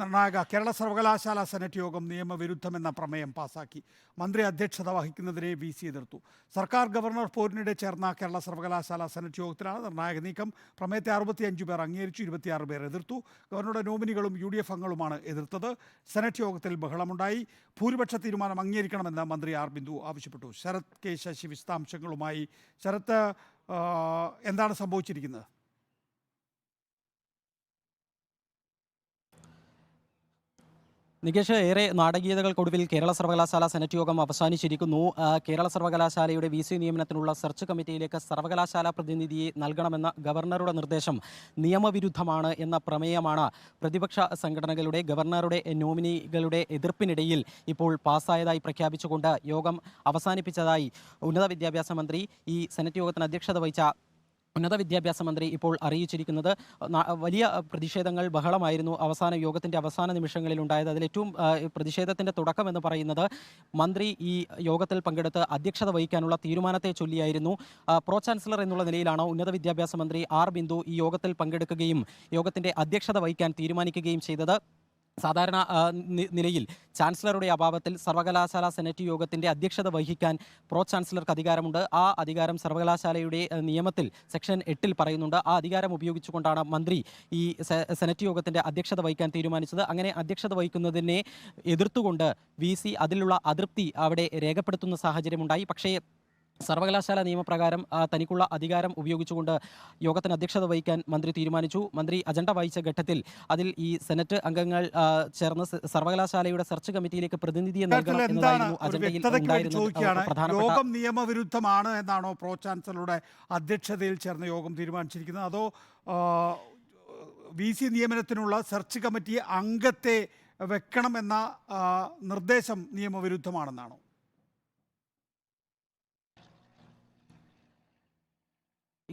നിർണായക കേരള സർവകലാശാല സെനറ്റ് യോഗം നിയമവിരുദ്ധമെന്ന പ്രമേയം പാസാക്കി. മന്ത്രി അധ്യക്ഷത വഹിക്കുന്നതിനെ വി സി എതിർത്തു. സർക്കാർ ഗവർണർ പോരിനിടെ ചേർന്ന കേരള സർവകലാശാല സെനറ്റ് യോഗത്തിലാണ് നിർണായക നീക്കം. പ്രമേയത്തെ അറുപത്തിയഞ്ച് പേർ അംഗീകരിച്ചു ഇരുപത്തിയാറ് പേർ എതിർത്തു. ഗവർണറുടെ നോമിനികളും യു ഡി എഫ് അംഗങ്ങളുമാണ് എതിർത്തത്. സെനറ്റ് യോഗത്തിൽ ബഹളമുണ്ടായി. ഭൂരിപക്ഷ തീരുമാനം അംഗീകരിക്കണമെന്ന് മന്ത്രി ആർ ബിന്ദു ആവശ്യപ്പെട്ടു. ശരത് കെ ശശി വിശദാംശങ്ങളുമായി. ശരത് എന്താണ് സംഭവിച്ചിരിക്കുന്നത്? നികേഷ് ഏറെ നാടകീയതകൾക്കൊടുവിൽ കേരള സർവകലാശാല സെനറ്റ് യോഗം അവസാനിച്ചിരിക്കുന്നു. കേരള സർവകലാശാലയുടെ വി സി നിയമനത്തിനുള്ള സെർച്ച് കമ്മിറ്റിയിലേക്ക് സർവകലാശാല പ്രതിനിധിയെ നൽകണമെന്ന ഗവർണറുടെ നിർദ്ദേശം നിയമവിരുദ്ധമാണ് എന്ന പ്രമേയമാണ് പ്രതിപക്ഷ സംഘടനകളുടെ ഗവർണറുടെ നോമിനികളുടെ എതിർപ്പിനിടയിൽ ഇപ്പോൾ പാസ്സായതായി പ്രഖ്യാപിച്ചുകൊണ്ട് യോഗം അവസാനിപ്പിച്ചതായി ഉന്നത വിദ്യാഭ്യാസ മന്ത്രി ഈ സെനറ്റ് യോഗത്തിന് അധ്യക്ഷത വഹിച്ച ഉന്നത വിദ്യാഭ്യാസ മന്ത്രി ഇപ്പോൾ അറിയിച്ചിരിക്കുന്നത് വലിയ പ്രതിഷേധങ്ങൾ ബഹളമായിരുന്നു അവസാന യോഗത്തിന്റെ അവസാന നിമിഷങ്ങളിൽ ഉണ്ടായത്. അതിലേറ്റവും പ്രതിഷേധത്തിന്റെ തുടക്കം എന്ന് പറയുന്നത് മന്ത്രി ഈ യോഗത്തിൽ പങ്കെടുത്ത് അധ്യക്ഷത വഹിക്കാനുള്ള തീരുമാനത്തെ ചൊല്ലിയായിരുന്നു. പ്രോ ചാൻസലർ എന്നുള്ള നിലയിലാണ് ഉന്നത വിദ്യാഭ്യാസ മന്ത്രി ആർ ബിന്ദു ഈ യോഗത്തിൽ പങ്കെടുക്കുകയും യോഗത്തിന്റെ അധ്യക്ഷത വഹിക്കാൻ തീരുമാനിക്കുകയും ചെയ്തത്. സാധാരണ നിലയിൽ ചാൻസലറുടെ അഭാവത്തിൽ സർവകലാശാല സെനറ്റ് യോഗത്തിന്റെ അധ്യക്ഷത വഹിക്കാൻ പ്രോ ചാൻസലർക്ക് അധികാരമുണ്ട്. ആ അധികാരം സർവകലാശാലയുടെ നിയമത്തിൽ സെക്ഷൻ എട്ടിൽ പറയുന്നുണ്ട്. ആ അധികാരം ഉപയോഗിച്ചുകൊണ്ടാണ് മന്ത്രി ഈ സെനറ്റ് യോഗത്തിന്റെ അധ്യക്ഷത വഹിക്കാൻ തീരുമാനിച്ചത്. അങ്ങനെ അധ്യക്ഷത വഹിക്കുന്നതിനെ എതിർത്തുകൊണ്ട് വി അതിലുള്ള അതൃപ്തി അവിടെ രേഖപ്പെടുത്തുന്ന സാഹചര്യമുണ്ടായി. പക്ഷേ സർവകലാശാല നിയമപ്രകാരം തനിക്കുള്ള അധികാരം ഉപയോഗിച്ചുകൊണ്ട് യോഗത്തിന് അധ്യക്ഷത വഹിക്കാൻ മന്ത്രി തീരുമാനിച്ചു. മന്ത്രി അജണ്ട വായിച്ച ഘട്ടത്തിൽ അതിൽ ഈ സെനറ്റ് അംഗങ്ങൾ ചേർന്ന് സർവകലാശാലയുടെ സെർച്ച് കമ്മിറ്റിയിലേക്ക് പ്രതിനിധിയെ നൽകണം എന്നതായിരുന്നു അജണ്ടയിൽ യോഗം നിയമവിരുദ്ധമാണ് എന്നാണോ പ്രോ ചാൻസലറുടെ അധ്യക്ഷതയിൽ ചേർന്ന യോഗം തീരുമാനിച്ചിരിക്കുന്നത്? അതോ വി സി നിയമനത്തിനുള്ള സെർച്ച് കമ്മിറ്റി അംഗത്തെ വെക്കണമെന്ന നിർദ്ദേശം നിയമവിരുദ്ധമാണെന്നാണോ?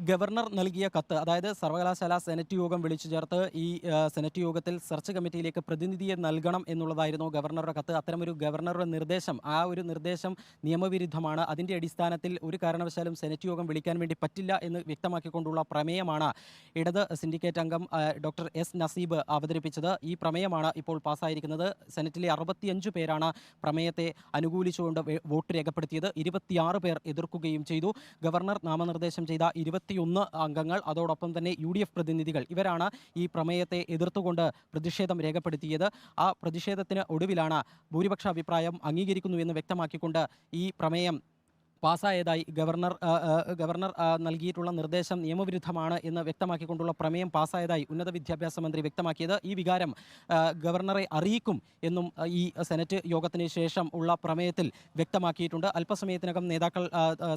ഗവർണർ നൽകിയ കത്ത് അതായത് സർവകലാശാല സെനറ്റ് യോഗം വിളിച്ചു ചേർത്ത് ഈ സെനറ്റ് യോഗത്തിൽ സെർച്ച് കമ്മിറ്റിയിലേക്ക് പ്രതിനിധിയെ നൽകണം എന്നുള്ളതായിരുന്നു ഗവർണറുടെ കത്ത്. അത്തരമൊരു ഗവർണറുടെ നിർദ്ദേശം ആ ഒരു നിർദ്ദേശം നിയമവിരുദ്ധമാണ്. അതിന്റെ അടിസ്ഥാനത്തിൽ ഒരു കാരണവശാലും സെനറ്റ് യോഗം വിളിക്കാൻ വേണ്ടി പറ്റില്ല എന്ന് വ്യക്തമാക്കിക്കൊണ്ടുള്ള പ്രമേയമാണ് ഇടത് സിൻഡിക്കേറ്റ് അംഗം ഡോക്ടർ എസ് നസീബ് അവതരിപ്പിച്ചത്. ഈ പ്രമേയമാണ് ഇപ്പോൾ പാസ്സായിരിക്കുന്നത്. സെനറ്റിലെ അറുപത്തിയഞ്ച് പേരാണ് പ്രമേയത്തെ അനുകൂലിച്ചുകൊണ്ട് വോട്ട് രേഖപ്പെടുത്തിയത്. ഇരുപത്തിയാറ് പേർ എതിർക്കുകയും ചെയ്തു. ഗവർണർ നാമനിർദ്ദേശം ചെയ്ത ഇരുപത്തിയൊന്ന് അംഗങ്ങൾ അതോടൊപ്പം തന്നെ യു ഡി എഫ് പ്രതിനിധികൾ ഇവരാണ് ഈ പ്രമേയത്തെ എതിർത്തുകൊണ്ട് പ്രതിഷേധം രേഖപ്പെടുത്തിയത്. ആ പ്രതിഷേധത്തിന് ഒടുവിലാണ് ഭൂരിപക്ഷ അഭിപ്രായം അംഗീകരിക്കുന്നു എന്ന് വ്യക്തമാക്കിക്കൊണ്ട് ഈ പ്രമേയം പാസ്സായതായി ഗവർണർ ഗവർണർ നൽകിയിട്ടുള്ള നിർദ്ദേശം നിയമവിരുദ്ധമാണ് എന്ന് വ്യക്തമാക്കിക്കൊണ്ടുള്ള പ്രമേയം പാസ്സായതായി ഉന്നത വിദ്യാഭ്യാസ മന്ത്രി വ്യക്തമാക്കിയത്. ഈ വികാരം ഗവർണറെ അറിയിക്കും എന്നും ഈ സെനറ്റ് യോഗത്തിന് ശേഷം ഉള്ള പ്രമേയത്തിൽ വ്യക്തമാക്കിയിട്ടുണ്ട്. അല്പസമയത്തിനകം നേതാക്കൾ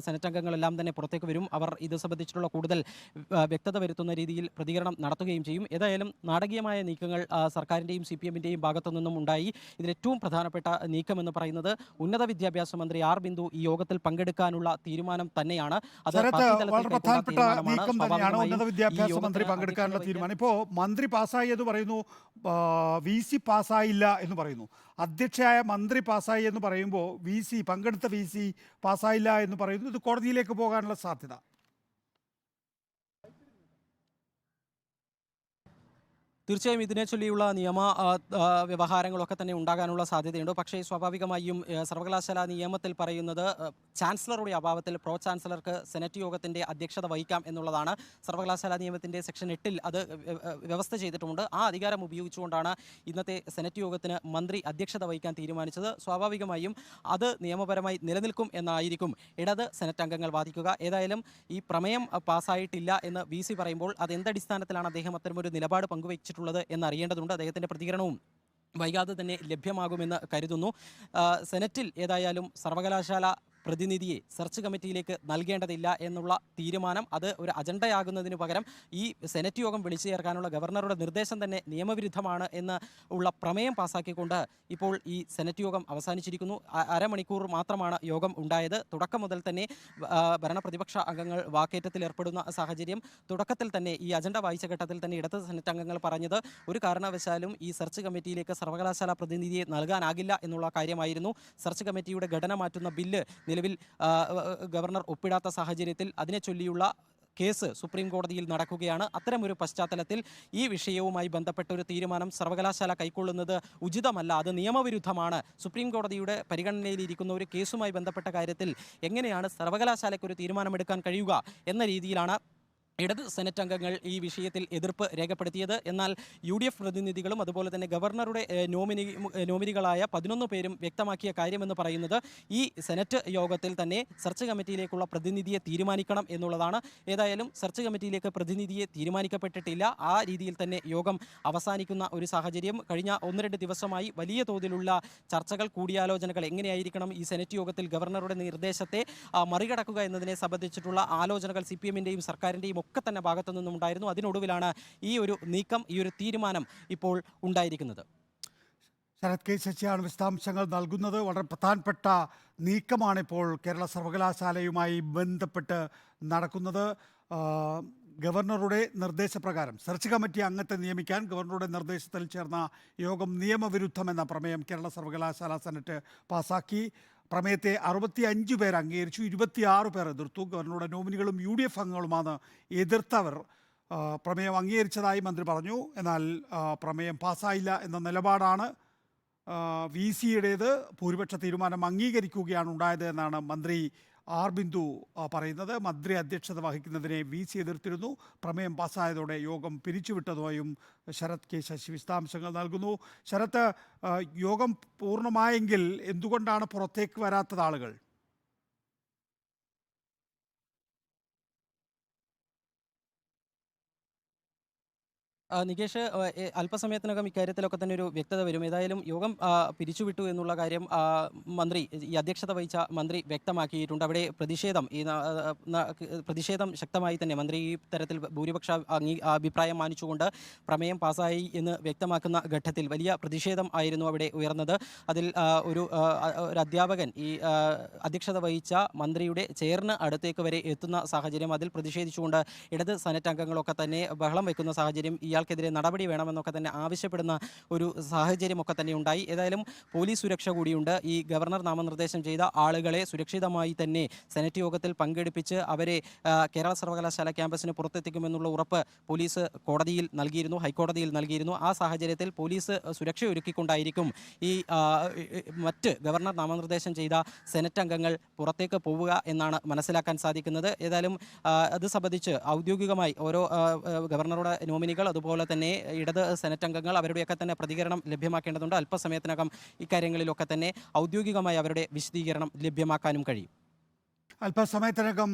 സെനറ്റ് അംഗങ്ങളെല്ലാം തന്നെ പുറത്തേക്ക് വരും. അവർ ഇത് സംബന്ധിച്ചിട്ടുള്ള കൂടുതൽ വ്യക്തത വരുത്തുന്ന രീതിയിൽ പ്രതികരണം നടത്തുകയും ചെയ്യും. ഏതായാലും നാടകീയമായ നീക്കങ്ങൾ സർക്കാരിന്റെയും സി പി എമ്മിന്റെയും ഭാഗത്തു നിന്നും ഉണ്ടായി. ഇതിൽ ഏറ്റവും പ്രധാനപ്പെട്ട നീക്കം എന്ന് പറയുന്നത് ഉന്നത വിദ്യാഭ്യാസ മന്ത്രി ആർ ബിന്ദു ഈ യോഗത്തിൽ പങ്കെടുക്കാനുള്ള തീരുമാനം തന്നെയാണ്. അത് വളരെ പ്രധാനപ്പെട്ട നീക്കം തന്നെയാണ് ഉന്നത വിദ്യാഭ്യാസ മന്ത്രി പങ്കെടുക്കാനുള്ള തീരുമാനം. ഇപ്പോൾ മന്ത്രി പാസ്സായി എന്ന് പറയുന്നു വി സി പാസ്സായില്ല എന്ന് പറയുന്നു. അധ്യക്ഷയായ മന്ത്രി പാസ്സായി എന്ന് പറയുമ്പോൾ വി സി പങ്കെടുത്ത വി സി പാസ്സായില്ല എന്ന് പറയുന്നു. ഇത് കോടതിയിലേക്ക് പോകാനുള്ള സാധ്യത. തീർച്ചയായും ഇതിനെ ചൊല്ലിയുള്ള നിയമ വ്യവഹാരങ്ങളൊക്കെ തന്നെ ഉണ്ടാകാനുള്ള സാധ്യതയുണ്ട്. പക്ഷേ സ്വാഭാവികമായും സർവകലാശാല നിയമത്തിൽ പറയുന്നത് ചാൻസലറുടെ അഭാവത്തിൽ പ്രോ ചാൻസലർക്ക് സെനറ്റ് യോഗത്തിന്റെ അധ്യക്ഷത വഹിക്കാം എന്നുള്ളതാണ്. സർവകലാശാല നിയമത്തിന്റെ സെക്ഷൻ എട്ടിൽ അത് വ്യ- വ്യ- വ്യവസ്ഥ ചെയ്തിട്ടുമുണ്ട് ആ അധികാരം ഉപയോഗിച്ചുകൊണ്ടാണ് ഇന്നത്തെ സെനറ്റ് യോഗത്തിന് മന്ത്രി അധ്യക്ഷത വഹിക്കാൻ തീരുമാനിച്ചത്. സ്വാഭാവികമായും അത് നിയമപരമായി നിലനിൽക്കും എന്നായിരിക്കും. ഇടത് സെനറ്റ് അംഗങ്ങൾ വാദിക്കുക. ഏതായാലും ഈ പ്രമേയം പാസ്സായിട്ടില്ല എന്ന് വി പറയുമ്പോൾ അത് എന്തടിസ്ഥാനത്തിലാണ് അദ്ദേഹം അത്തരമൊരു നിലപാട് പങ്കുവച്ചിട്ടുള്ളത് എന്നറിയേണ്ടതുണ്ട്. അദ്ദേഹത്തിന്റെ പ്രതികരണവും വൈകാതെ തന്നെ ലഭ്യമാകുമെന്ന് കരുതുന്നു. സെനറ്റിൽ ഏതായാലും സർവകലാശാല പ്രതിനിധിയെ സെർച്ച് കമ്മിറ്റിയിലേക്ക് നൽകേണ്ടതില്ല എന്നുള്ള തീരുമാനം അത് ഒരു അജണ്ടയാകുന്നതിന് പകരം ഈ സെനറ്റ് യോഗം വിളിച്ചു ചേർക്കാനുള്ള ഗവർണറുടെ നിർദ്ദേശം തന്നെ നിയമവിരുദ്ധമാണ് എന്ന് ഉള്ള പ്രമേയം പാസാക്കിക്കൊണ്ട് ഇപ്പോൾ ഈ സെനറ്റ് യോഗം അവസാനിച്ചിരിക്കുന്നു. അരമണിക്കൂർ മാത്രമാണ് യോഗം ഉണ്ടായത്. തുടക്കം മുതൽ തന്നെ ഭരണപ്രതിപക്ഷ അംഗങ്ങൾ വാക്കേറ്റത്തിൽ ഏർപ്പെടുന്ന സാഹചര്യം തുടക്കത്തിൽ തന്നെ ഈ അജണ്ട വായിച്ച ഘട്ടത്തിൽ തന്നെ ഇടത് സെനറ്റ് അംഗങ്ങൾ പറഞ്ഞത് ഒരു കാരണവശാലും ഈ സെർച്ച് കമ്മിറ്റിയിലേക്ക് സർവകലാശാല പ്രതിനിധിയെ നൽകാനാകില്ല എന്നുള്ള കാര്യമായിരുന്നു. സെർച്ച് കമ്മിറ്റിയുടെ ഘടന മാറ്റുന്ന ബില്ല് നിലവിൽ ഗവർണർ ഒപ്പിടാത്ത സാഹചര്യത്തിൽ അതിനെ ചൊല്ലിയുള്ള കേസ് സുപ്രീം കോടതിയിൽ നടക്കുകയാണ്. അത്തരമൊരു പശ്ചാത്തലത്തിൽ ഈ വിഷയവുമായി ബന്ധപ്പെട്ട ഒരു തീരുമാനം സർവകലാശാല കൈക്കൊള്ളുന്നത് ഉചിതമല്ല അത് നിയമവിരുദ്ധമാണ്. സുപ്രീം കോടതിയുടെ പരിഗണനയിലിരിക്കുന്ന ഒരു കേസുമായി ബന്ധപ്പെട്ട കാര്യത്തിൽ എങ്ങനെയാണ് സർവകലാശാലയ്ക്ക് ഒരു തീരുമാനമെടുക്കാൻ കഴിയുക എന്ന രീതിയിലാണ് ഇടത് സെനറ്റ് അംഗങ്ങൾ ഈ വിഷയത്തിൽ എതിർപ്പ് രേഖപ്പെടുത്തിയത്. എന്നാൽ യു ഡി എഫ് പ്രതിനിധികളും അതുപോലെ തന്നെ ഗവർണറുടെ നോമിനി നോമിനികളായ പതിനൊന്ന് പേരും വ്യക്തമാക്കിയ കാര്യമെന്ന് പറയുന്നത് ഈ സെനറ്റ് യോഗത്തിൽ തന്നെ സെർച്ച് കമ്മിറ്റിയിലേക്കുള്ള പ്രതിനിധിയെ തീരുമാനിക്കണം എന്നുള്ളതാണ്. ഏതായാലും സെർച്ച് കമ്മിറ്റിയിലേക്ക് പ്രതിനിധിയെ തീരുമാനിക്കപ്പെട്ടിട്ടില്ല. ആ രീതിയിൽ തന്നെ യോഗം അവസാനിക്കുന്ന ഒരു സാഹചര്യം. കഴിഞ്ഞ ഒന്ന് രണ്ട് ദിവസമായി വലിയ തോതിലുള്ള ചർച്ചകൾ കൂടിയാലോചനകൾ എങ്ങനെയായിരിക്കണം ഈ സെനറ്റ് യോഗത്തിൽ ഗവർണറുടെ നിർദ്ദേശത്തെ മറികടക്കുക എന്നതിനെ സംബന്ധിച്ചിട്ടുള്ള ആലോചനകൾ സി പി എമ്മിന്റെയും സർക്കാരിന്റെയും ഒക്കെ തന്നെ ഭാഗത്തു നിന്നുമുണ്ടായിരുന്നു അതിനൊടുവിലാണ് ഈ ഒരു നീക്കം ഈ ഒരു തീരുമാനം ഇപ്പോൾ ഉണ്ടായിരിക്കുന്നത്. ശരത് കെ ശശിയാണ് വിശദാംശങ്ങൾ നൽകുന്നത്. വളരെ പ്രധാനപ്പെട്ട നീക്കമാണിപ്പോൾ കേരള സർവകലാശാലയുമായി ബന്ധപ്പെട്ട് നടക്കുന്നത്. ഗവർണറുടെ നിർദ്ദേശപ്രകാരം സെർച്ച് കമ്മിറ്റി അംഗത്തെ നിയമിക്കാൻ ഗവർണറുടെ നിർദ്ദേശത്തിൽ ചേർന്ന യോഗം നിയമവിരുദ്ധമെന്ന പ്രമേയം കേരള സർവകലാശാല സെനറ്റ് പാസാക്കി. പ്രമേയത്തെ അറുപത്തി അഞ്ച് പേർ അംഗീകരിച്ചു ഇരുപത്തിയാറ് പേർ എതിർത്തു. ഗവർണറുടെ നോമിനികളും യു ഡി എഫ് അംഗങ്ങളുമാണ് എതിർത്തവർ. പ്രമേയം അംഗീകരിച്ചതായി മന്ത്രി പറഞ്ഞു. എന്നാൽ പ്രമേയം പാസ്സായില്ല എന്ന നിലപാടാണ് വി സിയുടേത് ഭൂരിപക്ഷ തീരുമാനം അംഗീകരിക്കുകയാണ് ഉണ്ടായത് എന്നാണ് മന്ത്രി ആർ ബിന്ദു പറയുന്നത്. മന്ത്രി അധ്യക്ഷത വഹിക്കുന്നതിനെ വി സി എതിർത്തിരുന്നു. പ്രമേയം പാസ്സായതോടെ യോഗം പിരിച്ചുവിട്ടതായും ശരത് കെ ശശി വിശദാംശങ്ങൾ നൽകുന്നു. ശരത് യോഗം പൂർണമായെങ്കിൽ എന്തുകൊണ്ടാണ് പുറത്തേക്ക് വരാത്തത് ആളുകൾ? നികേഷ് അല്പസമയത്തിനകം ഇക്കാര്യത്തിലൊക്കെ തന്നെ ഒരു വ്യക്തത വരും. ഏതായാലും യോഗം പിരിച്ചുവിട്ടു എന്നുള്ള കാര്യം മന്ത്രി ഈ അധ്യക്ഷത വഹിച്ച മന്ത്രി വ്യക്തമാക്കിയിട്ടുണ്ട്. അവിടെ പ്രതിഷേധം ഈ പ്രതിഷേധം ശക്തമായി തന്നെ മന്ത്രി ഈ തരത്തിൽ ഭൂരിപക്ഷ അഭിപ്രായം മാനിച്ചുകൊണ്ട് പ്രമേയം പാസ്സായി എന്ന് വ്യക്തമാക്കുന്ന ഘട്ടത്തിൽ വലിയ പ്രതിഷേധം ആയിരുന്നു അവിടെ ഉയർന്നത്. അതിൽ ഒരു ഒരു അധ്യാപകൻ ഈ അധ്യക്ഷത വഹിച്ച മന്ത്രിയുടെ ചേർന്ന് അടുത്തേക്ക് വരെ എത്തുന്ന സാഹചര്യം അതിൽ പ്രതിഷേധിച്ചുകൊണ്ട് ഇടത് സെനറ്റ് അംഗങ്ങളൊക്കെ തന്നെ ബഹളം വെക്കുന്ന സാഹചര്യം ഇയാൾക്കെതിരെ നടപടി വേണമെന്നൊക്കെ തന്നെ ആവശ്യപ്പെടുന്ന ഒരു സാഹചര്യമൊക്കെ തന്നെ ഉണ്ടായി. ഏതായാലും പോലീസ് സുരക്ഷ കൂടിയുണ്ട്. ഈ ഗവർണർ നാമനിർദ്ദേശം ചെയ്ത ആളുകളെ സുരക്ഷിതമായി തന്നെ സെനറ്റ് യോഗത്തിൽ പങ്കെടുപ്പിച്ച് അവരെ കേരള സർവകലാശാല ക്യാമ്പസിന് പുറത്തെത്തിക്കുമെന്നുള്ള ഉറപ്പ് പോലീസ് കോടതിയിൽ നൽകിയിരുന്നു ഹൈക്കോടതിയിൽ നൽകിയിരുന്നു. ആ സാഹചര്യത്തിൽ പോലീസ് സുരക്ഷ ഒരുക്കിക്കൊണ്ടായിരിക്കും ഈ മറ്റ് ഗവർണർ നാമനിർദ്ദേശം ചെയ്ത സെനറ്റ് അംഗങ്ങൾ പുറത്തേക്ക് പോവുക എന്നാണ് മനസ്സിലാക്കാൻ സാധിക്കുന്നത്. ഏതായാലും അത് സംബന്ധിച്ച് ഔദ്യോഗികമായി ഓരോ ഗവർണറുടെ നോമിനികൾ അതുപോലെ തന്നെ ഇടത് സെനറ്റ് അംഗങ്ങൾ അവരുടെയൊക്കെ തന്നെ പ്രതികരണം ലഭ്യമാക്കേണ്ടതുണ്ട്. അല്പസമയത്തിനകം ഇക്കാര്യങ്ങളിലൊക്കെ തന്നെ ഔദ്യോഗികമായി അവരുടെ വിശദീകരണം ലഭ്യമാക്കാനും കഴിയും. അല്പസമയത്തിനകം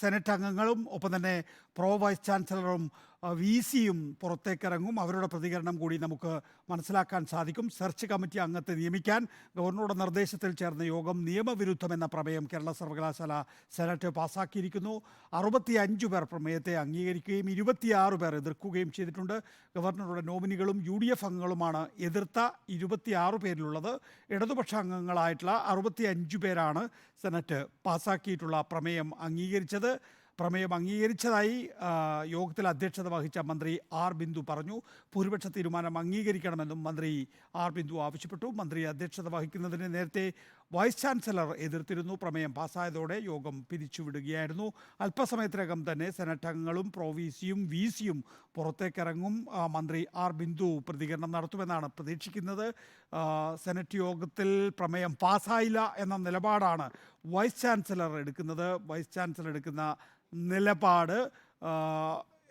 സെനറ്റ് അംഗങ്ങളും ഒപ്പം തന്നെ പ്രോ വൈസ് ചാൻസലറും വി സിയും പുറത്തേക്കിറങ്ങും. അവരുടെ പ്രതികരണം കൂടി നമുക്ക് മനസ്സിലാക്കാൻ സാധിക്കും. സെർച്ച് കമ്മിറ്റി അംഗത്തെ നിയമിക്കാൻ ഗവർണറുടെ നിർദ്ദേശത്തിൽ ചേർന്ന യോഗം നിയമവിരുദ്ധമെന്ന പ്രമേയം കേരള സർവകലാശാല സെനറ്റ് പാസാക്കിയിരിക്കുന്നു. അറുപത്തി അഞ്ച് പേർ പ്രമേയത്തെ അംഗീകരിക്കുകയും ഇരുപത്തിയാറ് പേർ എതിർക്കുകയും ചെയ്തിട്ടുണ്ട്. ഗവർണറുടെ നോമിനികളും യു ഡി എഫ് അംഗങ്ങളുമാണ് എതിർത്ത ഇരുപത്തിയാറ് പേരിലുള്ളത്. ഇടതുപക്ഷ അംഗങ്ങളായിട്ടുള്ള അറുപത്തി അഞ്ച് പേരാണ് സെനറ്റ് പാസാക്കിയിട്ടുള്ള പ്രമേയം അംഗീകരിച്ചത്. പ്രമേയം അംഗീകരിച്ചതായി യോഗത്തിൽ അധ്യക്ഷത വഹിച്ച മന്ത്രി ആർ ബിന്ദു പറഞ്ഞു. ഭൂരിപക്ഷ തീരുമാനം അംഗീകരിക്കണമെന്നും മന്ത്രി ആർ ബിന്ദു ആവശ്യപ്പെട്ടു. മന്ത്രി അധ്യക്ഷത വഹിക്കുന്നതിന് നേരത്തെ വൈസ് ചാൻസലർ എതിർത്തിരുന്നു. പ്രമേയം പാസ്സായതോടെ യോഗം പിരിച്ചുവിടുകയായിരുന്നു. അല്പസമയത്തിനകം തന്നെ സെനറ്റ് അംഗങ്ങളും പ്രൊവിസിയും വി സിയും പുറത്തേക്കിറങ്ങും മന്ത്രി ആർ ബിന്ദു പ്രതികരണം നടത്തുമെന്നാണ് പ്രതീക്ഷിക്കുന്നത്. സെനറ്റ് യോഗത്തിൽ പ്രമേയം പാസ്സായില്ല എന്ന നിലപാടാണ് വൈസ് ചാൻസലർ എടുക്കുന്നത്. വൈസ് ചാൻസലർ എടുക്കുന്ന നിലപാട്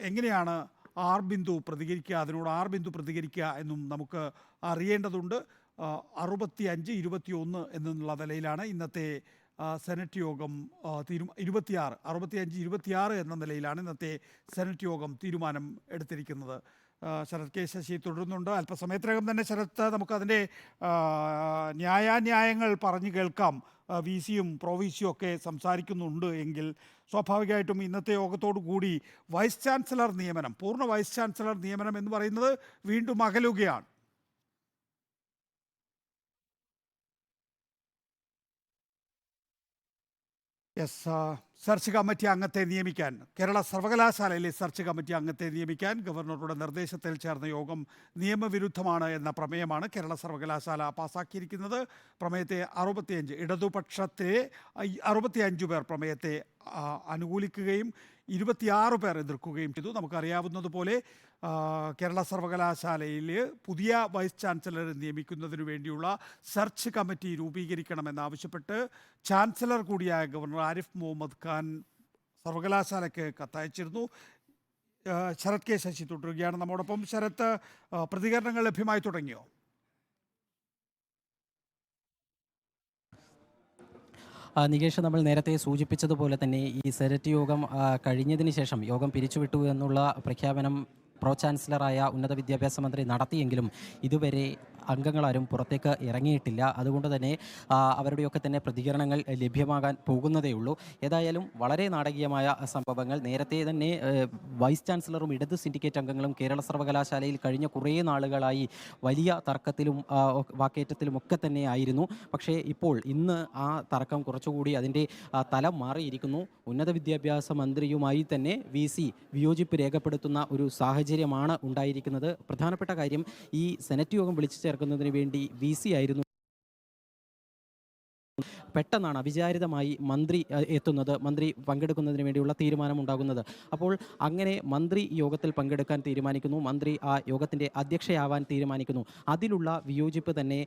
എങ്ങനെയാണ് ആർ ബിന്ദു പ്രതികരിക്കുക അതിനോട് ആർ ബിന്ദു പ്രതികരിക്കുക എന്നും നമുക്ക് അറിയേണ്ടതുണ്ട്. അറുപത്തി അഞ്ച് ഇരുപത്തി ഒന്ന് എന്നുള്ള നിലയിലാണ് ഇന്നത്തെ സെനറ്റ് യോഗം തീരുമാ തീരു ഇരുപത്തിയാറ് അറുപത്തിയഞ്ച് ഇരുപത്തിയാറ് എന്ന നിലയിലാണ് ഇന്നത്തെ സെനറ്റ് യോഗം തീരുമാനം എടുത്തിരിക്കുന്നത്. ശരത് കെ ശശി തുടരുന്നുണ്ട്. അല്പസമയത്തിനകം തന്നെ ശരത് നമുക്കതിന്റെ ന്യായാന്യായങ്ങൾ പറഞ്ഞു കേൾക്കാം. വി സിയും പ്രൊവിസിയും ഒക്കെ സംസാരിക്കുന്നുണ്ട് എങ്കിൽ സ്വാഭാവികമായിട്ടും ഇന്നത്തെ യോഗത്തോടു കൂടി വൈസ് ചാൻസലർ നിയമനം പൂർണ വൈസ് ചാൻസലർ നിയമനം എന്ന് പറയുന്നത് വീണ്ടും അകലുകയാണ്. യെസ് സെർച്ച് കമ്മിറ്റി അംഗത്തെ നിയമിക്കാൻ. കേരള സർവകലാശാലയിലെ സെർച്ച് കമ്മിറ്റി അംഗത്തെ നിയമിക്കാൻ ഗവർണറുടെ നിർദ്ദേശത്തിൽ ചേർന്ന യോഗം നിയമവിരുദ്ധമാണ് എന്ന പ്രമേയമാണ് കേരള സർവകലാശാല പാസാക്കിയിരിക്കുന്നത്. പ്രമേയത്തെ അറുപത്തിയഞ്ച് ഇടതുപക്ഷത്തെ അറുപത്തിയഞ്ചു പേർ പ്രമേയത്തെ അനുകൂലിക്കുകയും ഇരുപത്തിയാറ് പേർ എതിർക്കുകയും ചെയ്തു. നമുക്കറിയാവുന്നതുപോലെ കേരള സർവകലാശാലയിൽ പുതിയ വൈസ് ചാൻസലറെ നിയമിക്കുന്നതിനു വേണ്ടിയുള്ള സെർച്ച് കമ്മിറ്റി രൂപീകരിക്കണമെന്നാവശ്യപ്പെട്ട് ചാൻസലർ കൂടിയായ ഗവർണർ ആരിഫ് മുഹമ്മദ് ഖാൻ സർവകലാശാലയ്ക്ക് കത്തയച്ചിരുന്നു. ശരത് കെ ശശി തുടരുകയാണ്. നമ്മോടൊപ്പം ശരത് പ്രതികരണങ്ങൾ ലഭ്യമായി തുടങ്ങിയോ? നികേഷ് നമ്മൾ നേരത്തെ സൂചിപ്പിച്ചതുപോലെ തന്നെ ഈ സെനറ്റ് യോഗം കഴിഞ്ഞതിന് ശേഷം യോഗം പിരിച്ചുവിട്ടു എന്നുള്ള പ്രഖ്യാപനം പ്രോ ചാൻസലറായ ഉന്നത വിദ്യാഭ്യാസ മന്ത്രി നടത്തിയെങ്കിലും ഇതുവരെ അംഗങ്ങളാരും പുറത്തേക്ക് ഇറങ്ങിയിട്ടില്ല. അതുകൊണ്ട് തന്നെ അവരുടെയൊക്കെ തന്നെ പ്രതികരണങ്ങൾ ലഭ്യമാകാൻ പോകുന്നതേ ഉള്ളൂ. ഏതായാലും വളരെ നാടകീയമായ സംഭവങ്ങൾ. നേരത്തെ തന്നെ വൈസ് ചാൻസലറും ഇടത് സിൻഡിക്കേറ്റ് അംഗങ്ങളും കേരള സർവകലാശാലയിൽ കഴിഞ്ഞ കുറേ നാളുകളായി വലിയ തർക്കത്തിലും വാക്കേറ്റത്തിലും ഒക്കെ തന്നെ ആയിരുന്നു. പക്ഷേ ഇപ്പോൾ ഇന്ന് ആ തർക്കം കുറച്ചുകൂടി അതിന്റെ തലം മാറിയിരിക്കുന്നു. ഉന്നത വിദ്യാഭ്യാസ മന്ത്രിയുമായി തന്നെ വി സി വിയോജിപ്പ് രേഖപ്പെടുത്തുന്ന ഒരു സാഹചര്യമാണ് ഉണ്ടായിരിക്കുന്നത്. പ്രധാനപ്പെട്ട കാര്യം ഈ സെനറ്റ് യോഗം വിളിച്ചു ചേർക്കുന്നതിന് വേണ്ടി വി സി ആയിരുന്നു. പെട്ടെന്നാണ് അവിചാരിതമായി മന്ത്രി എത്തുന്നത്. മന്ത്രി പങ്കെടുക്കുന്നതിന് വേണ്ടിയുള്ള തീരുമാനമുണ്ടാകുന്നത് അപ്പോൾ അങ്ങനെ മന്ത്രി യോഗത്തിൽ പങ്കെടുക്കാൻ തീരുമാനിക്കുന്നു. മന്ത്രി ആ യോഗത്തിന്റെ അധ്യക്ഷയാവാൻ തീരുമാനിക്കുന്നു. അതിലുള്ള വിയോജിപ്പ് തന്നെ